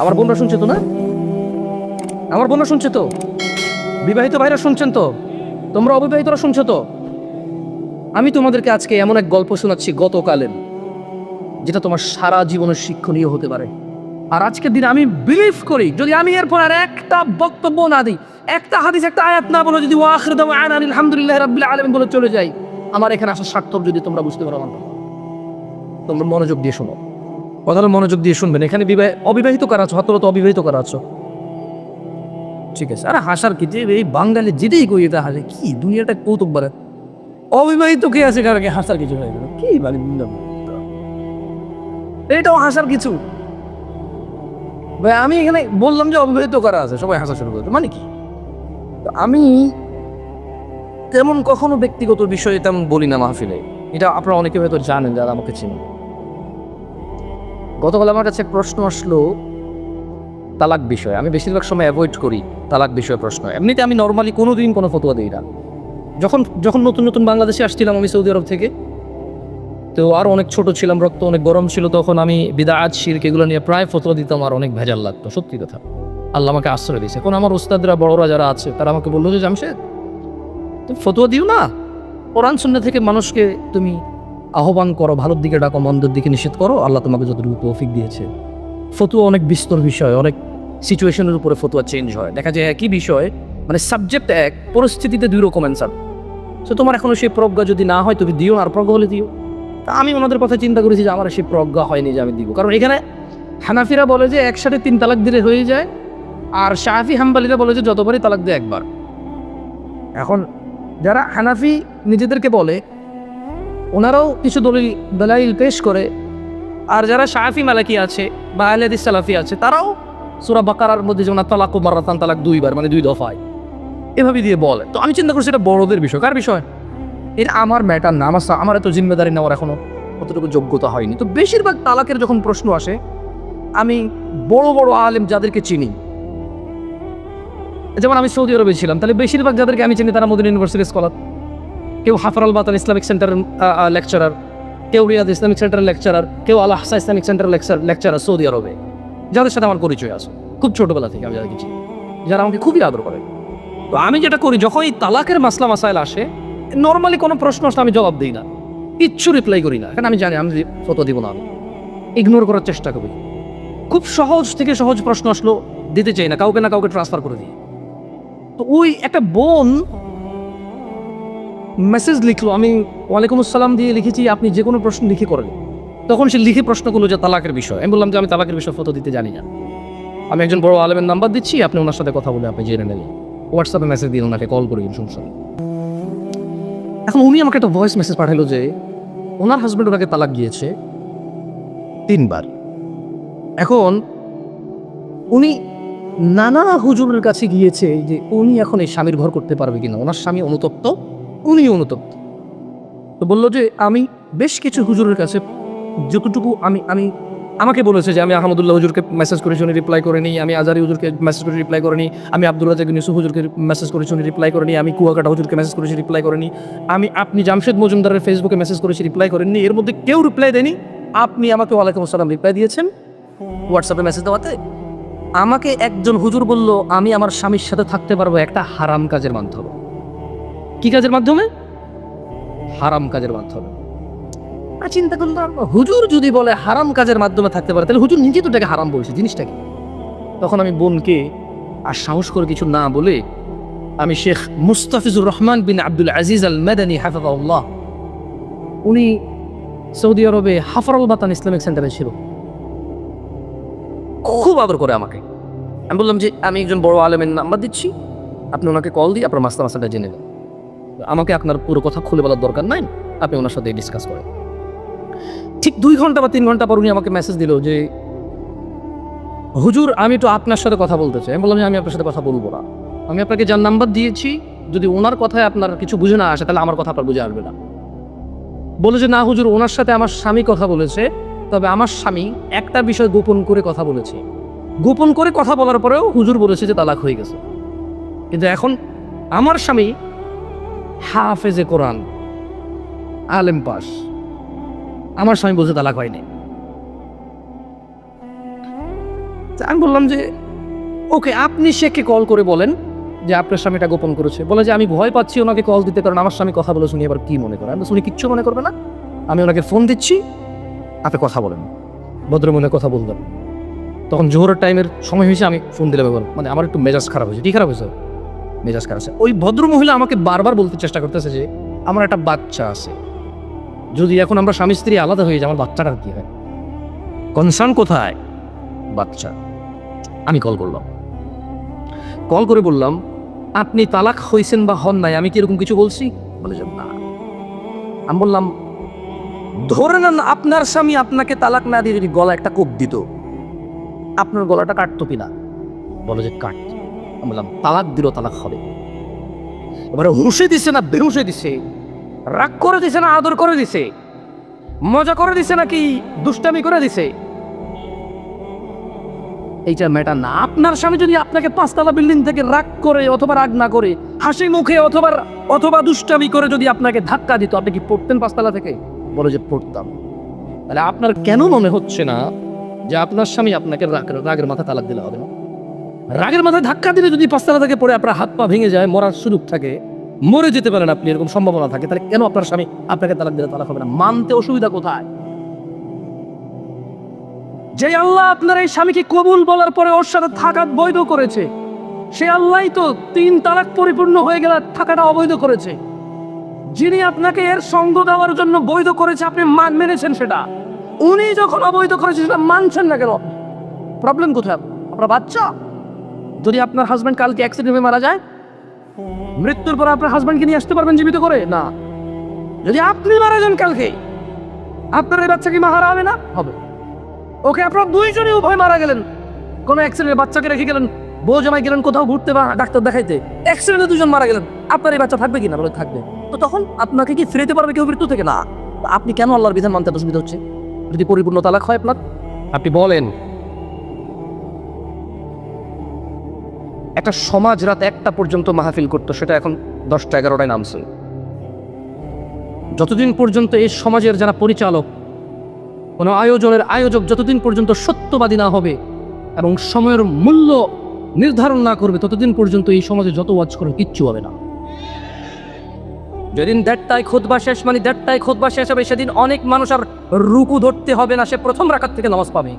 আমার বোনরা শুনছে তো না? আমার বোনরা শুনছে তো? বিবাহিত ভাইরা শুনছেন তো? তোমরা অবিবাহিতরা শুনছো তো? আমি তোমাদেরকে আজকে এমন এক গল্প শোনাচ্ছি গতকালের, যেটা তোমার সারা জীবনের শিক্ষণীয় হতে পারে। আর আজকের দিনে আমি বিলিভ করি, যদি আমি এরপর আর একটা বক্তব্য না দিই, একটা হাদিস, একটা আয়াত না বলে যদি আলহামদুলিল্লাহ রাব্বিল আলামিন বলে চলে যাই, আমার এখানে আসার সার্থক যদি তোমরা বুঝতে পারো তোমরা মনোযোগ দিয়ে শোনো। কথাটা মনোযোগ দিয়ে শুনবেন। এখানে বিবাহ, অবিবাহিত কারা আছো? হয়তো তো অবিবাহিত কারা আছো? ঠিক আছে। আরে হাসার কি যে এই বাঙালি যেটাই কই এটা হাসে? কি দুনিয়াটা কৌতুক বারে অবিবাহিত কে আছে কারণ হাসার কিছু হয়ে গেল? কি মানে এটাও হাসার কিছু। ভাই, আমি এখানে বললাম যে অবিবাহিত করা আছে? সবাই হাসা শুরু করতো মানে কি? আমি তেমন কখনো ব্যক্তিগত বিষয়ে তেমন বলি না মাহফিলে। এটা আপনারা অনেকে হয়তো জানেন যারা আমাকে চিনেন। গতকাল আমার কাছে প্রশ্ন আসলো, তালাক বিষয়। আমি বেশিরভাগ সময় অ্যাভয়েড করি তালাক বিষয়ে প্রশ্ন। এমনিতে আমি নর্মালি কোনো দিন কোনো ফতোয়া দিই না। যখন যখন নতুন নতুন বাংলাদেশে আসছিলাম আমি সৌদি আরব থেকে, তো আর অনেক ছোট ছিলাম, রক্ত অনেক গরম ছিল, তখন আমি বিদা আজ শিরক এগুলো নিয়ে প্রায় ফতোয়া দিতাম আর অনেক ভেজাল লাগতো, সত্যি কথা। আল্লাহ আমাকে আশ্রয় দিয়েছে। এখন আমার উস্তাদরা বড়রা যারা আছে, তারা আমাকে বলল যে, জামশেদ, তুমি ফতোয়া দিও না? কোরআন শূন্য থেকে মানুষকে তুমি আহ্বান করো, ভালোর দিকে ডাকো, মন্দের দিকে নিষেধ করো, আল্লাহ তোমাকে যতটুকু তৌফিক দিয়েছে। ফতুয়া অনেক বিস্তর বিষয়, অনেক সিচুয়েশনের উপরে ফতুয়া চেঞ্জ হয়। দেখা যায় একই বিষয় মানে সাবজেক্ট এক, পরিস্থিতিতে দুই রকম অ্যান্সার তো তোমার এখনও সেই প্রজ্ঞা যদি না হয়, তুমি দিও আর প্রজ্ঞা হলে দিও। তা আমি ওনাদের কথা চিন্তা করেছি যে আমার সেই প্রজ্ঞা হয়নি যে আমি দিব। কারণ এখানে হানাফিরা বলে যে একসাথে তিন তালাক দিলে হয়ে যায়, আর শাহি হাম্বালিরা বলে যে যতবারই তালাক দেয় একবার। এখন যারা হানাফি নিজেদেরকে বলে ওনারাও কিছু দলিল, দলাইল পেশ করে। আর যারা শাহি মালাকি আছে বা আহলেদিস সালাফি আছে, তারাও সুরা বাকারার মধ্যে যেমন তালাক ও মারাতান তালাক দুইবার মানে দুই দফায়। এভাবে দিয়ে বলে। তো আমি চিন্তা করছি এটা বড়দের বিষয়। কার বিষয়? এটা আমার ম্যাটার না। আমার আমার এত জিম্মেদারি নেওয়ার এখনও অতটুকু যোগ্যতা হয়নি। তো বেশিরভাগ তালাকের যখন প্রশ্ন আসে, আমি বড় বড় আলেম যাদেরকে চিনি, যেমন আমি সৌদি আরবে ছিলাম, তাহলে বেশিরভাগ যাদেরকে আমি চিনি তারা মদিনা ইউনিভার্সিটির স্কলার কেউ হাফারাল বাতাল ইসলামিক সেন্টারের লেকচারার কেউ রিয়াদ ইসলামিক সেন্টারের লেকচারার কেউ আল হাসা ইসলামিক সেন্টারের লেকচার লেকচারার সৌদি আরবে। যাদের সাথে আমার পরিচয় আছে, খুব ছোটবেলা থেকে আমি যাদেরকে চিনি যারা আমাকে খুবই আদর করে। তো আমি যেটা করি যখন এই তালাকের মাসলা মাসাইল আসে নর্মালি কোনো প্রশ্ন আসলে আমি জবাব দিই না। কিচ্ছু রিপ্লাই করি না, কারণ আমি জানি, আমি ফটো দিব না আমি। ইগনোর করার চেষ্টা করি। খুব সহজ থেকে সহজ প্রশ্ন আসলো, দিতে চাই না, কাউকে না কাউকে ট্রান্সফার করে দিই। তো ওই একটা বোন মেসেজ লিখলো, আমি ওয়ালাইকুম আসসালাম দিয়ে লিখেছি, আপনি যে কোনো প্রশ্ন লিখে করেন। তখন সে লিখে প্রশ্ন করল যে তালাকের বিষয়। আমি বললাম যে আমি তালাকের বিষয় ফটো দিতে জানি না। আমি একজন বড় আলেমের নাম্বার দিচ্ছি, আপনি ওনার সাথে কথা বলে আপনি জেনে নেবেন। হোয়াটসঅ্যাপে মেসেজ দিন ওনাকে কল করে সমস্যা এখন উনি আমাকে একটা ভয়েস মেসেজ পাঠালো যে, ওনার হাজব্যান্ড ওনাকে তালাক দিয়েছে। তিনবার। এখন উনি নানা হুজুরের কাছে গিয়েছে যে উনি এখন এই স্বামীর ঘর করতে পারবে কিনা। ওনার স্বামী অনুতপ্ত। উনি অনুতপ্ত। তো বলল যে, আমি বেশ কিছু হুজুরের কাছে যতটুকু আমি আমি, আমাকে বলেছে যে, আমি আহমদুল্লাহ হুজুরকে মেসেজ করেছি উনি রিপ্লাই করেনি আমি আজারি হুজুরকে মেসেজ করে রিপ্লাই করিনি আমি আব্দুল রাজাক ইউসুফ হুজুরকে মেসেজ করেছি উনি রিপ্লাই করেনি আমি কুয়াকাটা হুজুরকে মেসেজ করেছি রিপ্লাই করেনি আমি আপনি জামশেদ মজুমদারের ফেসবুকে মেসেজ করেছি রিপ্লাই করেননি এর মধ্যে কেউ রিপ্লাই দেয়নি, আপনি আমাকে ওয়ালাইকুম আসসালাম রিপ্লাই দিয়েছেন হোয়াটসঅ্যাপে মেসেজ দেওয়াতে? আমাকে একজন হুজুর বলল, আমি আমার স্বামীর সাথে থাকতে পারব একটা হারাম কাজের মাধ্যমে। কি কাজের মাধ্যমে? হারাম কাজের মাধ্যমে। আর চিন্তা করলাম হুজুর যদি বলে হারাম কাজের মাধ্যমে থাকতে পারে তাহলে হুজুর নিজে তো এটাকে হারাম বলছে জিনিসটাকে তখন আমি বোনকে আর সাহস করে কিছু না বলে আমি শেখ মুস্তাফিজুর রহমান বিন আব্দুল আজিজ আল মেদানি হাফাজাউল্লাহ উনি সৌদি আরবে হাফরাল বাতান ইসলামিক সেন্টারে ছিল। খুব আদর করে আমাকে। আমি বললাম যে আমি একজন বড় আলেমের নাম্বার দিচ্ছি আপনি ওনাকে কল দিয়ে আপনার মাস্তা মাসাটা জেনে নেন। আমাকে আপনার পুরো কথা খুলে বলার দরকার নাই। আপনি ওনার সাথে ডিসকাস করেন। ঠিক দুই ঘণ্টা বা তিন ঘণ্টা পর উনি আমাকে মেসেজ দিল যে, হুজুর, আমি তো আপনার সাথে কথা বলতে চাই। আমি বললাম যে, আমি আপনার সাথে কথা বলব না। আমি আপনাকে যার নাম্বার দিয়েছি, যদি ওনার কথায় আপনার কিছু বুঝে না আসে, তাহলে আমার কথা আপনার বুঝে আসবে না। বলে যে, না হুজুর, ওনার সাথে আমার স্বামী কথা বলেছে, তবে আমার স্বামী একটা বিষয় গোপন করে কথা বলেছে। গোপন করে কথা বলার পরেও হুজুর বলেছে যে, তালাক হয়ে গেছে। কিন্তু এখন আমার স্বামী হাফেজে কোরআন। আলেম পাস। আমার স্বামী বলছে তালাক হয়নি। আমি বললাম যে, ওকে, আপনি শেখকে কল করে বলেন যে আপনার স্বামী এটা গোপন করেছে। বলে যে, আমি ভয় পাচ্ছি ওনাকে কল দিতে, কারণ আমার স্বামী কথা বলে শুনি এবার কি মনে করে? আমি উনি কিচ্ছু মনে করবে না। আমি ওনাকে ফোন দিচ্ছি, আপনি কথা বলেন। ভদ্রমনে কথা বলবেন তখন জোহরের টাইমের সময় হয়েছে, আমি ফোন দিলাম এবার মানে আমার একটু মেজাজ খারাপ হয়েছে। কি খারাপ হয়েছে? মেজাজ খারাপ আছে। ওই ভদ্র মহিলা আমাকে বারবার বলতে চেষ্টা করতেছে যে, আমার একটা বাচ্চা আছে। যদি এখন আমরা স্বামী স্ত্রী আলাদা হয়ে যাই, আমার বাচ্চাটার কি হয়? কনসার্ন কোথায়? বাচ্চা, আমি কল করলাম। কল করে বললাম, আপনি তালাক হয়েছেন বা হন নাই, আমি কি এরকম কিছু বলছি? বলে যে, না। আমি বললাম, ধরে নেন আপনার স্বামী আপনাকে তালাক না দিয়ে যদি গলা একটা কোপ দিত, আপনার গলাটা কাটতো কিনা বলে যে কাট আমি বললাম, তালাক দিল তালাক হবে। এবারে হুঁশে দিছে না বেহুশে দিছে? রাগ করে দিছে না আদর করে দিছে? মজা করে দিছে নাকি দুষ্টামি করে দিছে? এইটা ম্যাটার না। আপনার স্বামী যদি আপনাকে পাঁচতলা বিল্ডিং থেকে রাগ করে অথবা রাগ না করে, হাসি মুখে অথবা অথবা দুষ্টামি করে যদি আপনাকে ধাক্কা দিত, আপনি কি পড়তেন পাঁচতলা থেকে? বলে যে পড়তাম। তাহলে আপনার কেন মনে হচ্ছে না যে আপনার স্বামী আপনাকে রাগ- রাগের মাথা তালাক দিলে হবে না? রাগের মাথায় ধাক্কা দিলে যদি পাঁচতলা থেকে পড়ে আপনার হাত পা ভেঙে যায়, মরার সুযোগ থাকে, মরে যেতে পারেন আপনি, এরকম সম্ভাবনা থাকে, তাহলে কেন আপনার স্বামী আপনাকে তালাক দিলে তালাক হবে না? মানতে অসুবিধা কোথায়? যে আল্লাহ আপনার এই স্বামীকে কবুল বলার পরে ওর সাথে থাকা বৈধ করেছে, সে আল্লাহই তো তিন তালাক পরিপূর্ণ হয়ে গেলে থাকাটা অবৈধ করেছে। যিনি আপনাকে এর সঙ্গ দেওয়ার জন্য বৈধ করেছে, আপনি মান মেনেছেন সেটা। উনি যখন অবৈধ করেছে, সেটা মানছেন না কেন? প্রবলেম কোথায়? আপনার বাচ্চা? যদি আপনার হাজব্যান্ড কালকে অ্যাক্সিডেন্ট হয়ে মারা যায়, মৃত্যুর পর আপনার হাজব্যান্ডকে নিয়ে আসতে পারবেন জীবিত করে? না। যদি আপনি মারা যান কালকে, আপনার এই বাচ্চা কি মাহারা হবে না? হবে। ওকে আপনার দুইজনই উভয় মারা গেলেন। কোনো অ্যাক্সিডেন্টে বাচ্চাকে রেখে গেলেন, বউ জামাই গেলেন কোথাও ঘুরতে বা ডাক্তার দেখাইতে। অ্যাক্সিডেন্টে দুজন মারা গেলেন। আপনার এই বাচ্চা থাকবে কি না বলে থাকবে। তো তখন আপনাকে কি ফিরেতে পারবে কেউ মৃত্যু থেকে? না। আপনি কেন আল্লাহর বিধান মানতে অসুবিধা হচ্ছে? যদি পরিপূর্ণ তালাক হয় আপনার? আপনি বলেন। একটা সমাজ রাত একটা পর্যন্ত মাহফিল করতো, সেটা এখন দশটা এগারোটায় নামছে। যতদিন পর্যন্ত এই সমাজের যারা পরিচালক, কোনো আয়োজনের আয়োজক যতদিন পর্যন্ত সত্যবাদী না হবে এবং সময়ের মূল্য নির্ধারণ না করবে, ততদিন পর্যন্ত এই সমাজে যত ওয়াজ করে, কিচ্ছু হবে না। যেদিন দেড়টায় খোদবা শেষ মানে দেড়টায় খোদবা শেষ হবে, সেদিন অনেক মানুষ আর রুকু ধরতে হবে না, সে প্রথম রাখার থেকে নামাজ পাবে।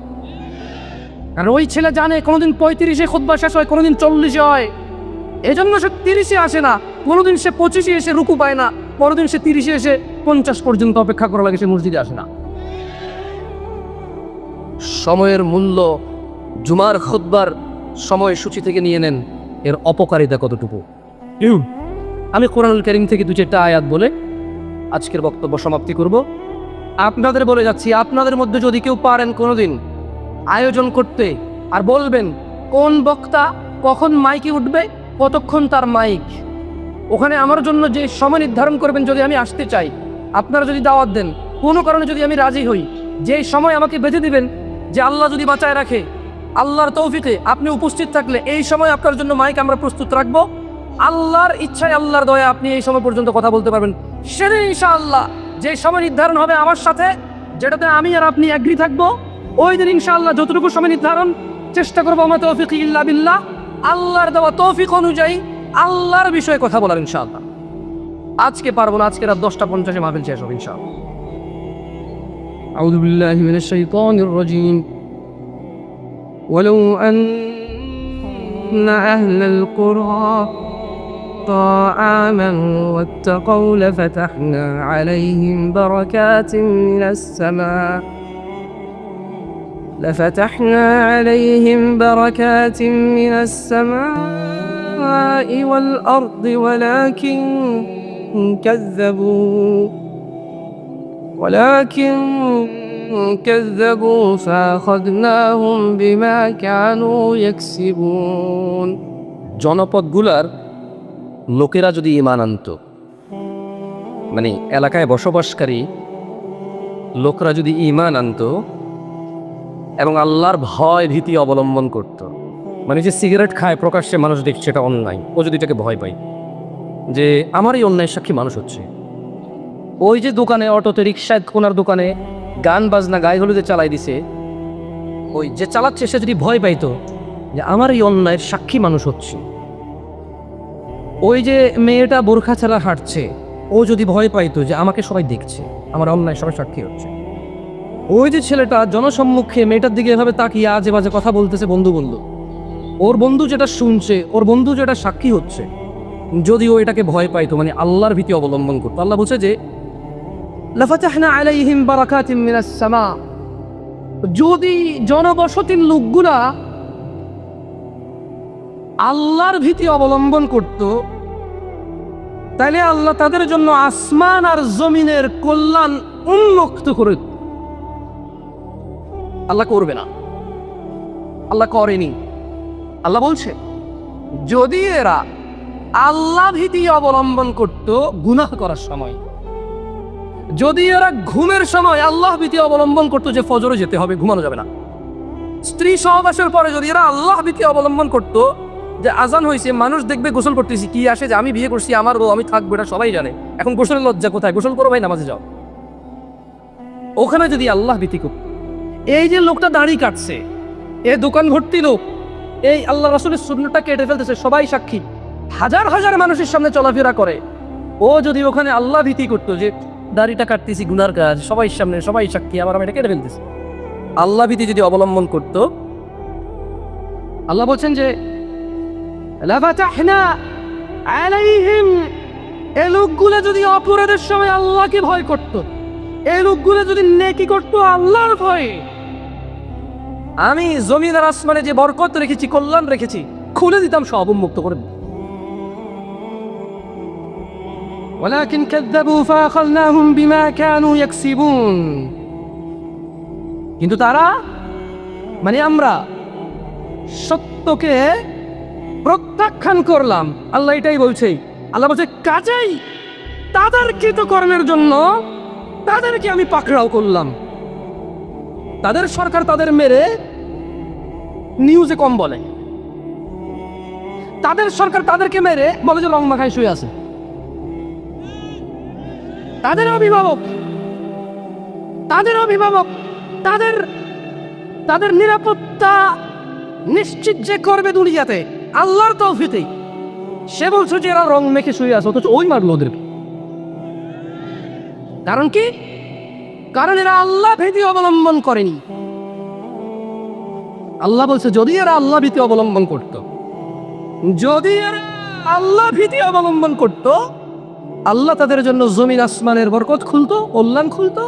কারণ ওই ছেলে জানে কোনোদিন পঁয়ত্রিশে খোদবা শেষ হয় কোনোদিন চল্লিশে হয়। এই জন্য সে তিরিশে আসে না কোনোদিন সে পঁচিশে এসে রুকু পায় না পরদিন সে তিরিশে এসে পঞ্চাশ পর্যন্ত অপেক্ষা করা লাগে সে মসজিদে আসে না। সময়ের মূল্য জুমার খুতবার সময়সূচি থেকে নিয়ে নেন এর অপকারিতা কতটুকু? আমি কোরআনুল করিম থেকে দু চারটা আয়াত বলে আজকের বক্তব্য সমাপ্তি করব। আপনাদের বলে যাচ্ছি আপনাদের মধ্যে যদি কেউ পারেন কোনোদিন আয়োজন করতে। আর বলবেন, কোন বক্তা কখন মাইকে উঠবে, কতক্ষণ তার মাইক? ওখানে আমার জন্য যে সময় নির্ধারণ করবেন যদি আমি আসতে চাই, আপনারা যদি দাওয়াত দেন, কোনো কারণে যদি আমি রাজি হই, যে সময় আমাকে বেঁধে দিবেন, যে আল্লাহ যদি বাঁচায় রাখে, আল্লাহর তৌফিকে আপনি উপস্থিত থাকলে এই সময় আপনার জন্য মাইক আমরা প্রস্তুত রাখব। আল্লাহর ইচ্ছায় আল্লাহর দয়া আপনি এই সময় পর্যন্ত কথা বলতে পারবেন। সেদিন ইনশাআল্লাহ যে সময় নির্ধারণ হবে আমার সাথে, যেটাতে আমি আর আপনি অ্যাগ্রি থাকব। ওই দিন ইনশাআল্লাহ যতটুকু সময় নির্ধারণ চেষ্টা করবো আমার তৌফিক ইল্লা বিল্লাহ আল্লাহর দেওয়া তৌফিক অনুযায়ী আল্লাহর বিষয়ে কথা বলার ইনশাআল্লাহ আজকে পারবো না আজকে রাত দশটা পঞ্চাশে মাহফিল শেষ হবে ইনশাআল্লাহ أعوذ بالله من الشيطان الرجيم ولو أن أهل القرى آمنوا واتقوا لفتحنا عليهم بركات من السماء لفتحنا عليهم بركات من السماء والأرض ولكن كذبوا ولكن كذبوا فأخذناهم بما كانوا يكسبون জনপদগুলার লোকেরা যদি ইমান আনত মানে এলাকায় বসবাসকারী লোকরা যদি ইমান আনত এবং আল্লাহর ভয় ভীতি অবলম্বন করত। মানে যে সিগারেট খায়, প্রকাশ্যে মানুষ দেখছে, এটা অন্যায়। ও যদি এটাকে ভয় পায়, যে আমার এই অন্যায় সাক্ষী মানুষ হচ্ছে। ওই যে দোকানে, অটোতে, রিক্সায়, কোনার দোকানে গান বাজনা, গায়ে হলুদে চালাই দিছে, ওই যে চালাচ্ছে, সে যদি ভয় পাইতো যে আমার এই অন্যায়ের সাক্ষী মানুষ হচ্ছে। ওই যে মেয়েটা বোরখা ছাড়া হাঁটছে, ও যদি ভয় পাইতো যে আমাকে সবাই দেখছে, আমার অন্যায় সবাই সাক্ষী হচ্ছে। ওই যে ছেলেটা জনসম্মুখে মেয়েটার দিকে এভাবে তাকিয়ে আজে বাজে কথা বলতেছে, বন্ধু বন্ধু ওর বন্ধু যেটা শুনছে, ওর বন্ধু যেটা সাক্ষী হচ্ছে যদি ও এটাকে ভয় পাইতো মানে আল্লাহর ভীতি অবলম্বন করতো। আল্লাহ বলছে যে যদি জনবসতির লোকগুলা আল্লাহর ভীতি অবলম্বন করত, তাইলে আল্লাহ তাদের জন্য আসমান আর জমিনের কল্যাণ উন্মুক্ত করে। আল্লাহ করবে না। আল্লাহ করেনি। আল্লাহ বলছে, যদি এরা আল্লাহ ভীতি অবলম্বন করত গুনাহ করার সময়, যদি এরা ঘুমের সময় আল্লাহ ভীতি অবলম্বন করতো যে ফজরে যেতে হবে, ঘুমানো যাবে না। স্ত্রী সহবাসের পরে যদি এরা আল্লাহ ভীতি অবলম্বন করতো যে আজান হয়েছে মানুষ দেখবে গোসল করতেছি, কি আসে যে আমি বিয়ে করছি, আমার বউ, আমি থাকব, এটা সবাই জানে। এখন গোসলের লজ্জা কোথায়? গোসল করো ভাই, নামাজে যাও। ওখানে যদি আল্লাহ ভীতি করতো এই যে লোকটা দাড়ি কাটছে, এ দোকান ভর্তি লোক, এই আল্লাহ রাসুলের শূন্যটা কেটে ফেলতেছে, সবাই সাক্ষী। হাজার হাজার মানুষের সামনে চলাফেরা করে। ও যদি ওখানে আল্লাহ ভীতি করতো যে, দাড়িটা কাটতেছি, গুনার কাজ, সবাই সামনে, সবাই সাক্ষী, আবার আমি এটা কেটে ফেলতেছি। আল্লাহ ভীতি যদি অবলম্বন করত, আল্লাহ বলছেন যে এ লোকগুলো যদি অপরাধের সময় আল্লাহকে ভয় করত এই লোকগুলো যদি নেকি করত আল্লাহর ভয়ে আমি জমিন আর আসমানে যে বরকত রেখেছি কল্যাণ রেখেছি খুলে দিতাম সব উন্মুক্ত করে দিতাম। ولكن كذبوا فأخذناهم بما كانوا يكسبون কিন্তু তারা মানে আমরা সত্যকে প্রত্যাখ্যান করলাম আল্লাহ এটাই বলছে আল্লাহ বলছে কাজেই তাদের কৃতকর্মের জন্য তাদেরকে আমি পাকড়াও করলাম। তাদের সরকার তাদের মেরে নিউজে কম বলে। তাদের সরকার তাদেরকে মেরে বলে যে রং মাখায় শুয়ে আছে। তাদের অভিভাবক তাদের অভিভাবক, তাদের তাদের নিরাপত্তা নিশ্চিত যে করবে দুনিয়াতে, আল্লাহর তৌফিতেই সে বলছে যে এরা রং মেখে শুয়ে আছে, অথচ ওই মারলো ওদেরকে। কারণ কি? কারণ এরা আল্লাহ ভীতি অবলম্বন করেনি। আল্লাহ বলছে, যদি এরা আল্লাহ ভীতি অবলম্বন করত, যদি এরা আল্লাহ ভীতি অবলম্বন করত, আল্লাহ তাদের জন্য জমিন, আসমানের বরকত খুলতো, কল্যাণ খুলতো,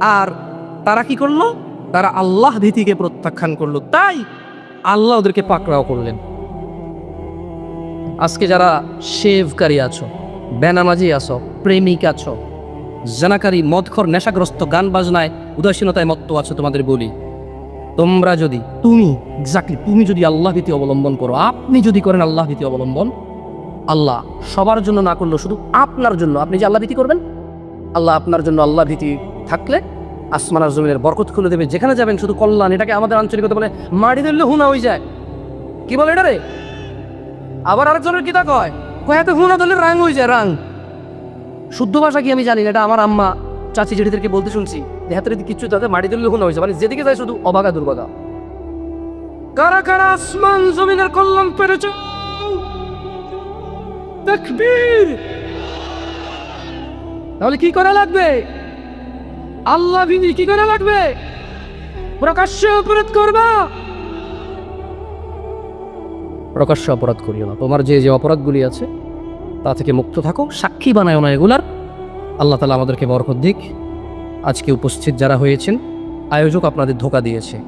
আর তারা কি করল? তারা আল্লাহ ভীতিকে প্রত্যাখ্যান করল। তাই আল্লাহ ওদেরকে পাকড়াও করলেন। আজকে যারা শেভকারী আছো, বেনামাজি আছো, প্রেমিক আছো জানাকারী মদখর নেশাগ্রস্ত গান বাজনায় উদাসীনতায় মত্ত আছো তোমাদের বলি। তোমরা যদি, তুমি এক্স্যাক্টলি তুমি যদি আল্লাহ ভীতি অবলম্বন করো, আপনি যদি করেন আল্লাহ ভীতি অবলম্বন, আল্লাহ সবার জন্য না করলেও শুধু আপনার জন্য, আপনি যে আল্লাহ ভীতি করবেন? আল্লাহ আপনার জন্য আল্লাহ ভীতি থাকলে আসমান আর জমিনের বরকত খুলে দেবে। যেখানে যাবেন শুধু কল্যাণ, এটাকে আমাদের আঞ্চলিকতা বলে মাড়ি দিলে হুনা হয়ে যায়। কি বলে এটা রে? আবার আরেকজনের কিতা কয় কয় এত হুনা দিলে রাং হয়ে যায় রাং শুদ্ধ ভাষা কি আমি জানি না, এটা আমার আম্মা চাচি জেঠিদেরকে বলতে শুনছি। যে হাতের দিকে কিচ্ছু তাদের মাটি দিলে হুনা হয়েছে মানে যেদিকে যায় শুধু অবাগা দুর্বাগা। কারা কারা আসমান জমিনের কল্যাণ পেরেছ? তাকবীর! তাহলে কি করা লাগবে? আল্লাহ বিধি কি করা লাগবে? প্রকাশ্য অপরাধ করবা? প্রকাশ্য অপরাধ করিও না। তোমার যে যে অপরাধগুলি আছে তা থেকে মুক্ত থাকো সাক্ষী বানায় না এগুলার। আল্লাহ তালা আমাদেরকে বরকত দিক। আজকে উপস্থিত যারা হয়েছেন, আয়োজক আপনাদের ধোকা দিয়েছে।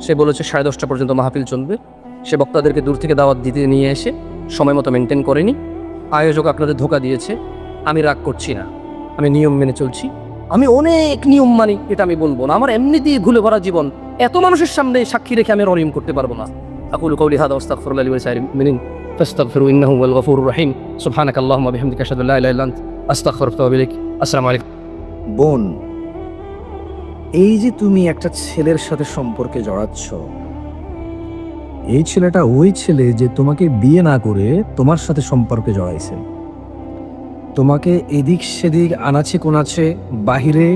সে বলেছে, সাড়ে দশটা পর্যন্ত মাহফিল চলবে। সে বক্তাদেরকে দূর থেকে দাওয়াত দিতে নিয়ে এসে সময় মতো মেনটেন করেনি আয়োজক আপনাদের ধোকা দিয়েছে, আমি রাগ করছি না। আমি নিয়ম মেনে চলছি। আমি অনেক নিয়ম মানি, এটা আমি বলব না। আমার এমনিতেই ঘুলে ভরা জীবন। এত মানুষের সামনে সাক্ষী রেখে আমি অনিয়ম করতে পারব না। আকুল কৌলি হাদা আস্তাগফিরুল্লাহ লি ওয়া লিসাইরিল মুমিনিন ফাস্তাগফিরু ইন্নাহু হুয়াল গফুরুর রহিম সুবহানাকা আল্লাহুম্মা বিহামদিকা আশহাদু আল্লা ইলাহা ইল্লা আনতা আস্তাগফিরুকা ওয়া ইলাইক আসসালামু আলাইকুম বোন, এই যে তুমি একটা ছেলের সাথে সম্পর্কে জড়াচ্ছ, এই ছেলেটা ওই ছেলে যে তোমাকে বিয়ে না করে তোমার সাথে সম্পর্কে জড়াইছে। তোমাকে এদিক সেদিক আনাচে কোনাচে বাহিরে,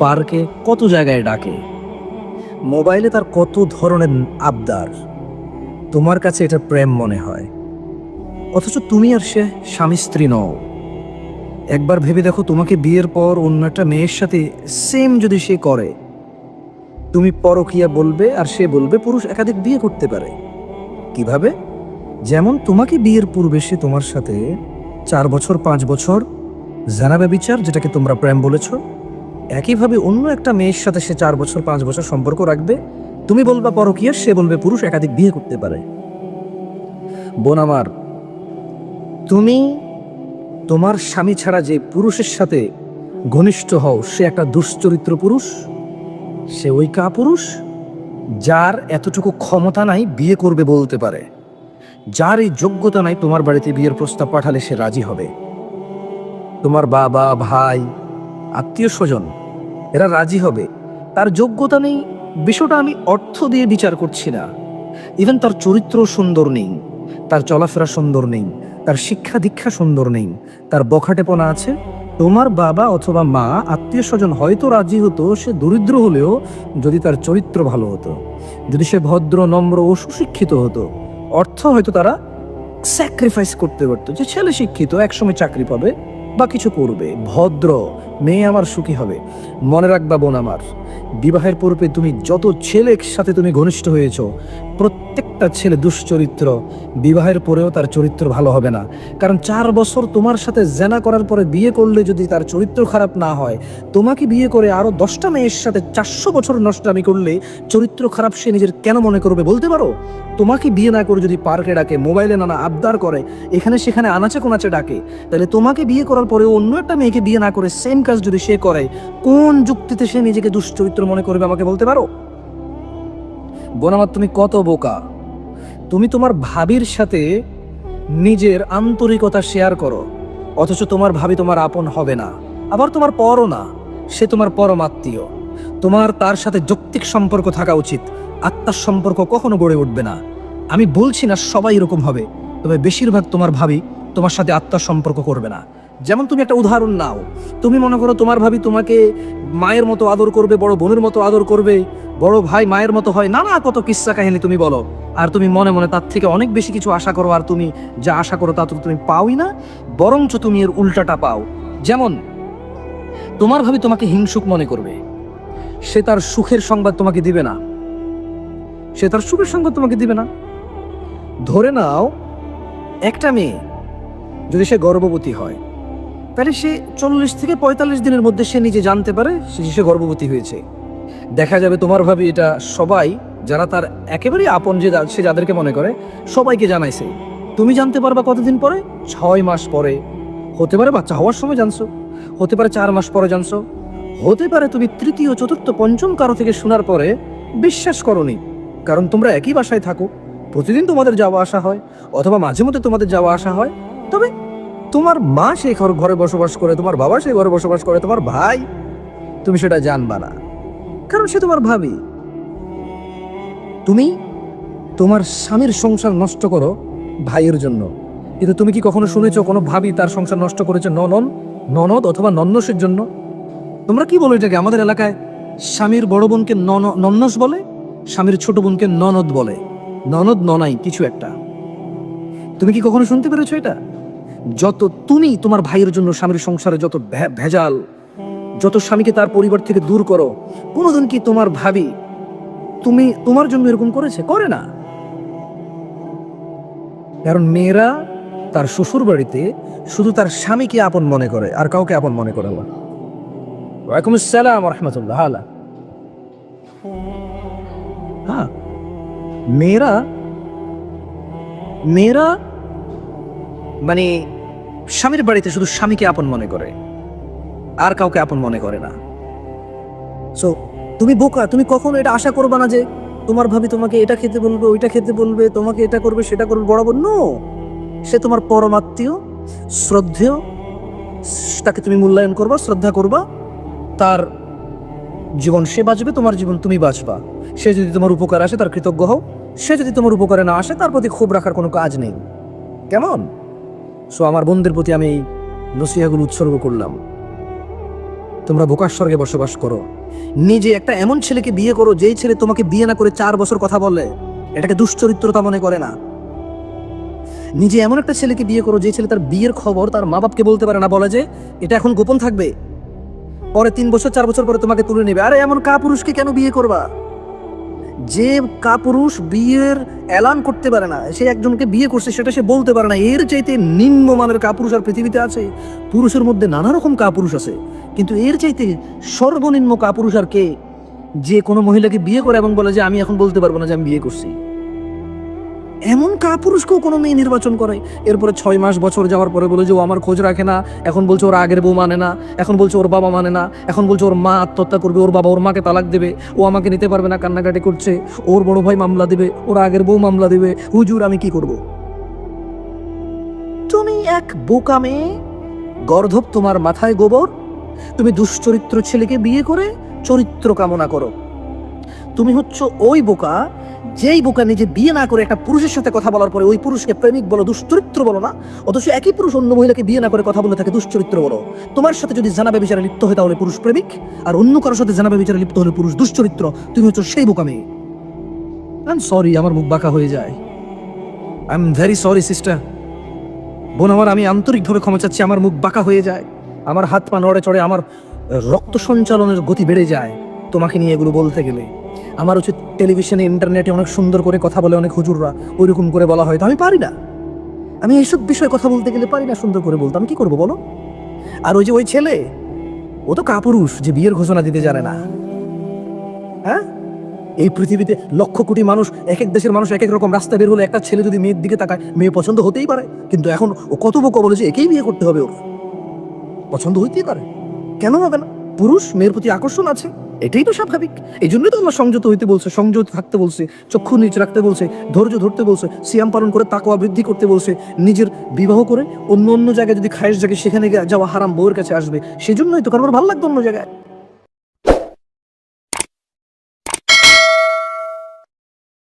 পার্কে কত জায়গায় ডাকে, মোবাইলে তার কত ধরনের আবদার। তোমার কাছে এটা প্রেম মনে হয়। অথচ তুমি আর সে স্বামী স্ত্রী নও। একবার ভেবে দেখো তোমাকে বিয়ের পর অন্য একটা মেয়ের সাথে সেম যদি সে করে। তুমি পরকিয়া বলবে আর সে বলবে পুরুষ একাধিক বিয়ে করতে পারে। কীভাবে? যেমন তোমাকে বিয়ের পূর্বে সে তোমার সাথে চার বছর, পাঁচ বছর জানাবে বিচার যেটাকে তোমরা প্রেম বলেছ, একইভাবে অন্য একটা মেয়ের সাথে সে চার বছর, পাঁচ বছর সম্পর্ক রাখবে তুমি বলবা পরকিয়া, সে বলবে পুরুষ, একাধিক বিয়ে করতে পারে। বোন আমার, তুমি তোমার স্বামী ছাড়া যে পুরুষের সাথে ঘনিষ্ঠ হও, সে একটা দুশ্চরিত্র পুরুষ, সে ওই কা পুরুষ, যার এতটুকু ক্ষমতা নাই, বিয়ে করবে বলতে পারে। যার এই যোগ্যতা নাই, তোমার বাড়িতে বিয়ের প্রস্তাব পাঠালে সে রাজি হবে। তোমার বাবা, ভাই আত্মীয় স্বজন এরা রাজি হবে। তার যোগ্যতা নেই বিষয়টা আমি অর্থ দিয়ে বিচার করছি না। ইভেন তার চরিত্র সুন্দর নেই, তার চলাফেরা সুন্দর নেই, তার শিক্ষা দীক্ষা সুন্দর নেই, তার বখাটেপনা আছে। তোমার বাবা অথবা মা, আত্মীয় স্বজন হয়তো রাজি হতো, সে দরিদ্র হলেও যদি তার চরিত্র ভালো হতো। যদি সে ভদ্র, নম্র ও সুশিক্ষিত হতো, অর্থ হয়তো তারা স্যাক্রিফাইস করতে পারতো। যে ছেলে শিক্ষিত, একসময় চাকরি পাবে বা কিছু করবে, ভদ্র মেয়ে আমার সুখী হবে। মনে রাখবা, বোন আমার, বিবাহের পূর্বে তুমি যত ছেলের সাথে তুমি ঘনিষ্ঠ হয়েছ, প্রত্যেকটা ছেলে দুশ্চরিত্র, বিবাহের পরেও তার চরিত্র ভালো হবে না। কারণ চার বছর তোমার সাথে জেনা করার পরে বিয়ে করলে যদি তার চরিত্র খারাপ না হয়, তোমাকে বিয়ে করে আরও দশটা মেয়ের সাথে চারশো বছর নষ্টামি করলে চরিত্র খারাপ সে নিজের কেন মনে করবে বলতে পারো? তোমাকে বিয়ে না করে যদি পার্কে ডাকে, মোবাইলে নানা আবদার করে, এখানে সেখানে আনাচে কোনাচে ডাকে, তাহলে তোমাকে বিয়ে করার পরে অন্য একটা মেয়েকে বিয়ে না করে সেম কাজ যদি সে করে, কোন যুক্তিতে সে নিজেকে দুশ্চরিত্র মনে করবে আমাকে বলতে পারো? বোন তুমি কত বোকা। তুমি তোমার ভাবির সাথে নিজের আন্তরিকতা শেয়ার করো, অথচ তোমার ভাবি তোমার আপন হবে না। আবার তোমার পরও না, সে তোমার পরমাত্মীয় তোমার তার সাথে যৌক্তিক সম্পর্ক থাকা উচিত, আত্মার সম্পর্ক কখনো গড়ে উঠবে না। আমি বলছি না সবাই এরকম হবে, তবে বেশিরভাগ তোমার ভাবি তোমার সাথে আত্মার সম্পর্ক করবে না। যেমন তুমি একটা উদাহরণ নাও। তুমি মনে করো তোমার ভাবি তোমাকে মায়ের মতো আদর করবে, বড় বোনের মতো আদর করবে, বড় ভাই মায়ের মতো হয়, নানা কত কিস্সা কাহিনী তুমি বলো। আর তুমি মনে মনে তার থেকে অনেক বেশি কিছু আশা করো, আর তুমি যা আশা করো তা তো তুমি পাওই না, বরঞ্চ তুমি এর উল্টাটা পাও। যেমন, তোমার ভাবি তোমাকে হিংসুক মনে করবে। সে তার সুখের সংবাদ তোমাকে দিবে না। সে তার সুখের সংবাদ তোমাকে দিবে না। ধরে নাও, একটা মেয়ে, যদি সে গর্ভবতী হয় সে চল্লিশ থেকে পঁয়তাল্লিশ দিনের মধ্যে সে নিজে জানতে পারে সে গর্ভবতী হয়েছে। দেখা যাবে তোমার ভাবি এটা সবাই যারা তার একেবারেই আপন যে সে যাদেরকে মনে করে, সবাইকে জানাইছে। তুমি জানতে পারবা কতদিন পরে? ছয় মাস পরে। হতে পারে বাচ্চা হওয়ার সময় জানছো। হতে পারে চার মাস পরে জানছো। হতে পারে তুমি তৃতীয়, চতুর্থ, পঞ্চম কারও থেকে শোনার পরে বিশ্বাস করনি। কারণ তোমরা একই বাসায় থাকো। প্রতিদিন তোমাদের যাওয়া আসা হয়, অথবা মাঝে মধ্যে তোমাদের যাওয়া আসা হয়। তবে তোমার মা সেই ঘর- বসবাস করে, তোমার বাবা সেই ঘরে বসবাস করে, তোমার ভাই, তুমি সেটা জানবা না। কারণ সে তোমার ভাবি। তুমি তোমার স্বামীর সংসার নষ্ট করো ভাইয়ের জন্য। কিন্তু তুমি কি কখনো শুনেছো কোনো ভাবি তার সংসার নষ্ট করেছে ননন, ননদ অথবা নন্নসের জন্য? তোমরা কি বলো এটাকে? আমাদের এলাকায় স্বামীর বড় বোনকে নন নন্নস বলে, স্বামীর ছোট বোনকে ননদ বলে। ননদ, ননাই, কিছু একটা। তুমি কি কখনো শুনতে পেরেছ এটা? যত তুমি তোমার ভাইয়ের জন্য স্বামীর সংসারে যত ভেজাল, যত স্বামীকে তার পরিবার থেকে দূর করো, কোনোদিন কি তোমার ভাবি তুমি তোমার জন্য এরকম করেছে? করে না। কারণ মেয়েরা তার শ্বশুর বাড়িতে শুধু তার স্বামীকে আপন মনে করে, আর কাউকে আপন মনে করে না। ওয়ালাইকুম আসসালাম রহমতুল্লাহ। হ্যাঁ। মেয়েরা মেয়েরা মানে স্বামীর বাড়িতে শুধু স্বামীকে আপন মনে করে, আর কাউকে আপন মনে করে না। সো তুমি বোকা, তুমি কখনো এটা আশা করবা না যে তোমার ভাবি তোমাকে এটা খেতে বলবে, ওইটা খেতে বলবে, তোমাকে এটা করবে, সেটা করবে বরাবর নো সে তোমার পরমাত্মীয়, শ্রদ্ধেয়, তাকে তুমি মূল্যায়ন করবা, শ্রদ্ধা করবা, তার জীবন সে বাঁচবে, তোমার জীবন তুমি বাঁচবা। সে যদি তোমার উপকার আসে, তার কৃতজ্ঞ হও। সে যদি তোমার উপকারে না আসে, তার প্রতি ক্ষোভ রাখার কোনো কাজ নেই। কেমন? সো আমার বোনদের প্রতি আমি নসিহাগুলো উৎসর্গ করলাম। তোমরা বোকার স্বর্গে বসবাস করো। নিজে একটা এমন ছেলেকে বিয়ে করো, যেই ছেলে তোমাকে বিয়ে না করে চার বছর কথা বলে। এটাকে দুশ্চরিত্রতা মনে করে না। নিজে এমন একটা ছেলেকে বিয়ে করো যে ছেলে তার বিয়ের খবর তার মা বাপকে বলতে পারে না, বলে যে এটা এখন গোপন থাকবে। পরে তিন বছর, চার বছর পরে তোমাকে তুলে নেবে। আরে, এমন কা পুরুষকে কেন বিয়ে করবা? যে কাপুরুষ বিয়ের এলান করতে পারে না, সে একজনকে বিয়ে করছে, সেটা সে বলতে পারে না। এর চাইতে নিম্নমানের কাপুরুষ আর পৃথিবীতে আছে। পুরুষের মধ্যে নানা রকম কাপুরুষ আছে। কিন্তু এর চাইতে সর্বনিম্ন কাপুরুষ আর কে? যে কোনো মহিলাকে বিয়ে করে এবং বলে যে, আমি এখন বলতে পারব না যে আমি বিয়ে করছি। এমন কাপুরুষকেও কোনো মেয়ে নির্বাচন করে? এরপরে ছয় মাস বছর যাওয়ার পরে বলে যে, ও আমার খোঁজ রাখে না। এখন বলছে ওর আগের বউ মানে না। এখন বলছে ওর বাবা মানে না। এখন বলছে ওর মা আত্মহত্যা করবে। ওর বাবা ওর মাকে তালাক দেবে। ও আমাকে নিতে পারবে না। কান্নাকাটি করছে। ওর বড় ভাই মামলা দেবে। ওর আগের বউ মামলা দেবে। হুজুর, আমি কি করব? তুমি এক বোকা মেয়ে। গর্ধব তোমার মাথায় গোবর। তুমি দুশ্চরিত্র ছেলেকে বিয়ে করে চরিত্র কামনা করো। তুমি হচ্ছ ওই বোকা যেই বোকা নিজে বিয়ে না করে একটা পুরুষের সাথে কথা বলার পরে ওই পুরুষকে প্রেমিক বলো, দুশ্চরিত্র বলো না, অথচ একই পুরুষ অন্য মহিলাকে বিয়ে না করে কথা বলে থাকে দুশ্চরিত্র বলো। তোমার সাথে যদি জানাবে বিচারে লিপ্ত হয় তাহলে পুরুষ প্রেমিক, আর অন্য কারোর সাথে জানাবে বিচারে লিপ্ত হলে পুরুষ দুশ্চরিত্র। তুমি হচ্ছ সেই বোকা মেয়ে। আই সরি আমার মুখ বাঁকা হয়ে যায়। I am very sorry sister বোন আমার, আমি আন্তরিকভাবে ক্ষমা চাচ্ছি, আমার মুখ বাঁকা হয়ে যায়। আমার হাত পা নড়ে চড়ে, আমার রক্ত সঞ্চালনের গতি বেড়ে যায়। তোমাকে নিয়ে এগুলো বলতে গেলে। আমার হচ্ছে টেলিভিশনে ইন্টারনেটে অনেক সুন্দর করে কথা বলে অনেক হুজুররা ওইরকম করে বলা হয়। তো আমি পারি না। আমি এইসব বিষয়ে কথা বলতে গেলে পারি না সুন্দর করে বলতে। আমি কি করব বলো? আর ওই যে ওই ছেলে, ও তো কাপুরুষ যে বিয়ের ঘোষণা দিতে জানে না। হ্যাঁ? এই পৃথিবীতে লক্ষ কোটি মানুষ এক এক দেশের মানুষ এক এক রকম রাস্তা বের হলে একটা ছেলে যদি মেয়ের দিকে তাকায়, মেয়ে পছন্দ হতেই পারে। কিন্তু এখন ও কত বোকা বলে যে একেই বিয়ে করতে হবে ওর। পছন্দ হইতেই পারে। কেন হবে না? পুরুষ, মেয়ের প্রতি আকর্ষণ আছে। এটাই তো স্বাভাবিক। এই জন্যই তো আমরা সংযত হইতে বলছে, সংযত থাকতে বলছে, চক্ষু নিচে রাখতে বলছে, ধৈর্য ধরতে বলছে, সিয়াম পালন করে তাকওয়া বৃদ্ধি করতে বলছে, নিজের বিবাহ করে অন্য অন্য জায়গায় যদি খায়ের জায়গায় সেখানে যাওয়া হারাম বউয়ের কাছে আসবে। সেজন্যই তো, কারণ ভালো লাগতো অন্য জায়গায়।